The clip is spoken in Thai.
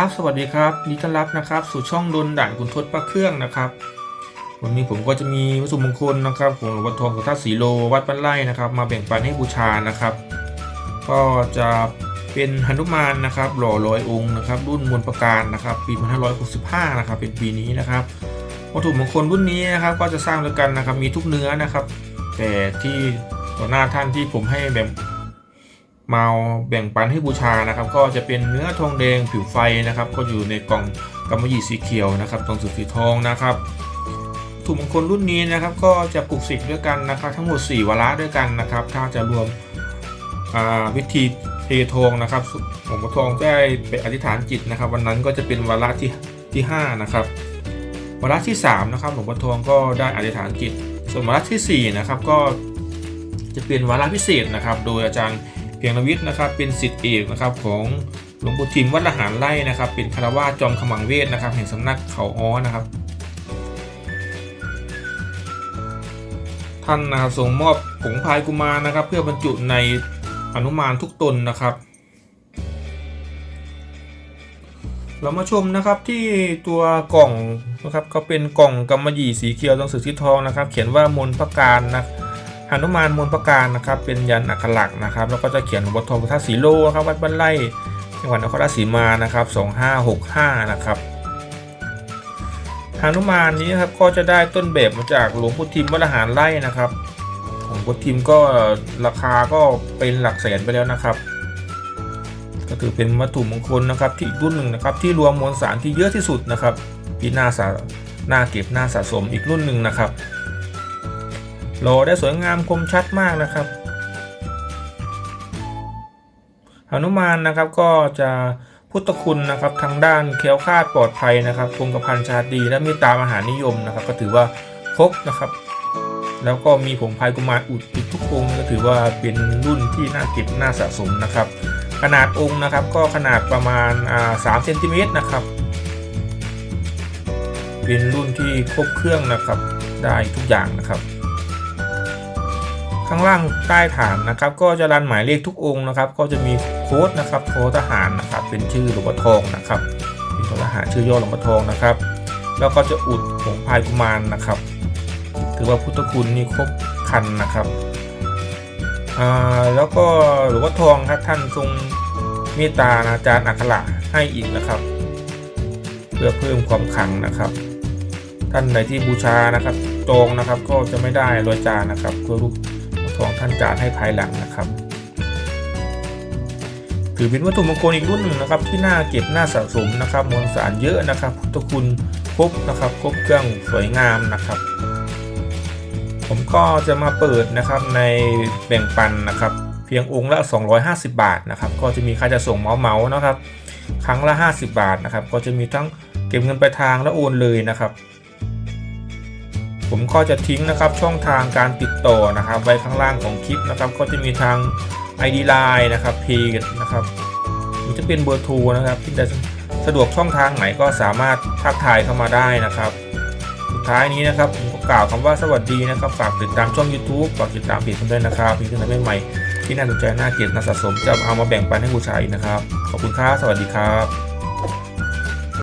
ครับ สวัสดีครับยินดีต้อนรับนะครับ สู่ช่องดนด่านคุณทศพระเครื่องนะครับ วันนี้ผมก็จะมีวัตถุมงคลนะครับของหลวงพ่อทองสุทัศสีโลวัดบ้านไร่นะครับ มาแบ่งปันให้บูชานะครับ ก็จะเป็นหนุมานนะครับ หล่อร้อยองค์นะครับ รุ่นมวลประการนะครับปี2565นะครับ เป็นปีนี้นะครับ วัตถุมงคลรุ่นนี้นะครับ ก็จะสร้างด้วยกันนะครับ มีทุกเนื้อนะครับ แต่ที่ต่อหน้าท่านที่ผมให้แบบ มาแบ่งปันให้บูชานะครับ ก็จะเป็นเนื้อทองแดงผิวไฟนะครับ ก็อยู่ในกล่องกำมะหยี่สีเขียวนะครับตรงสุดสีทองนะครับถุงมงคลรุ่นนี้นะครับ ก็จะปลูกสิกด้วยกันนะครับ ทั้งหมด 4 วาระด้วยกันนะครับ ถ้าจะรวมวิธีเททองนะครับหลวงพ่อทองได้ไปอธิษฐานจิตนะครับ วันนั้นก็จะเป็นวาระที่ที่5นะครับวาระที่3นะครับหลวงพ่อทองก็ได้อธิษฐานจิต ส่วนวาระทีสี่4นะครับก็จะเป็นวาระพิเศษนะครับ โดยอาจารย์ เพียงรวิทย์นะครับเป็นสิทธิเอกนะครับของหลวงปู่ทิมวัดละหารไร่นะครับ เป็นคารวาจอมขมังเวทนะครับแห่งสำนักเขาอ้อนะครับ ท่านนะครับทรงมอบผงพายกุมารนะครับ เพื่อบรรจุในอนุมานทุกตนนะครับ เรามาชมนะครับที่ตัวกล่องนะครับก็เป็นกล่องกำมะหยี่สีเขียวตรงสือสีทองนะครับ เขียนว่ามนต์ประการนะ หนุมานมวลประการนะครับเป็นยันอักขลักนะครับ แล้วก็จะเขียนบททองพุทธศีโลครับวัดบ้านไร่จังหวัดนครราชสีมานะครับ2565นะครับหนุมานนี้ครับก็จะได้ต้นแบบมาจากหลวงพุทธิมวัดละหารไร่นะครับหลวงพุทธิมก็ราคาก็เป็นหลักแสนไปแล้วนะครับ ก็ถือเป็นวัตถุมงคลนะครับที่รุ่นหนึ่งนะครับที่รวมมวลสารที่เยอะที่สุดนะครับที่น่าสะน่าเก็บน่าสะสมอีกรุ่นหนึ่งนะครับ หลได้สวยงามคมชัดมากนะครับหนุมานนะครับก็จะพุทธคุณนะครับทางด้านเคล้วคลาดปลอดภัยนะครับคงกระพันชาตรีและมีตามอาหารนิยมนะครับ ก็ถือว่าครบนะครับ แล้วก็มีผงพายกุมารอุดติดทุกองก็ถือว่าเป็นรุ่นที่น่าเก็บน่าสะสมนะครับ ขนาดองค์นะครับก็ขนาดประมาณสามเซนติเมตรนะครับ เป็นรุ่นที่ครบเครื่องนะครับได้ทุกอย่างนะครับ ข้างล่างใต้ฐานนะครับ ก็จะรันหมายเลขทุกองค์นะครับ ก็จะมีโค้ดนะครับโค้ดทหารนะครับ เป็นชื่อหลวงพ่อทองนะครับเป็นโค้ดทหารชื่อย่อหลวงพ่อทองนะครับ แล้วก็จะอุดผงพายกุมารนะครับถือว่าพุทธคุณนี่ครบคันนะครับอ่าแล้วก็หลวงพ่อทองครับท่านทรงเมตตาอาจารย์อัคระให้อีกนะครับ เพื่อเพิ่มความขลังนะครับ ท่านใดที่บูชานะครับจองนะครับก็จะไม่ได้รอยจานนะครับเพื่อลูก ทองท่านจานให้ภายหลังนะครับถือเป็นวัตถุมงคลอีกรุ่นหนึ่งนะครับที่น่าเก็บน่าสะสมนะครับมวลสารเยอะนะครับพุทธคุณครบนะครับครบเครื่องสวยงามนะครับ ผมก็จะมาเปิดนะครับในแบ่งปันนะครับ เพียงองค์ละ 250 บาทนะครับ ก็จะมีค่าจะส่งเมาเมานะครับ ครั้งละ 50 บาทนะครับ ก็จะมีทั้งเก็บเงินปลายทางและโอนเลยนะครับ ผมก็จะทิ้งนะครับช่องทางการติดต่อนะครับ ไว้ข้างล่างของคลิปนะครับ ก็จะมีทาง ID Line นะครับเพจนะครับหรือจะเป็นเบอร์โทรนะครับที่จะสะดวกช่องทางไหนก็สามารถทักทายเข้ามาได้นะครับ สุดท้ายนี้นะครับผมก็กล่าวคำว่าสวัสดีนะครับ ฝากติดตามช่อง YouTube ฝากติดตามเพจผมด้วยนะครับมีขึ้นใหม่ๆที่น่าสนใจน่าเก็บน่าสะสมจะเอามาแบ่งปันให้บูชาอีกนะครับ ขอบคุณครับสวัสดีครับ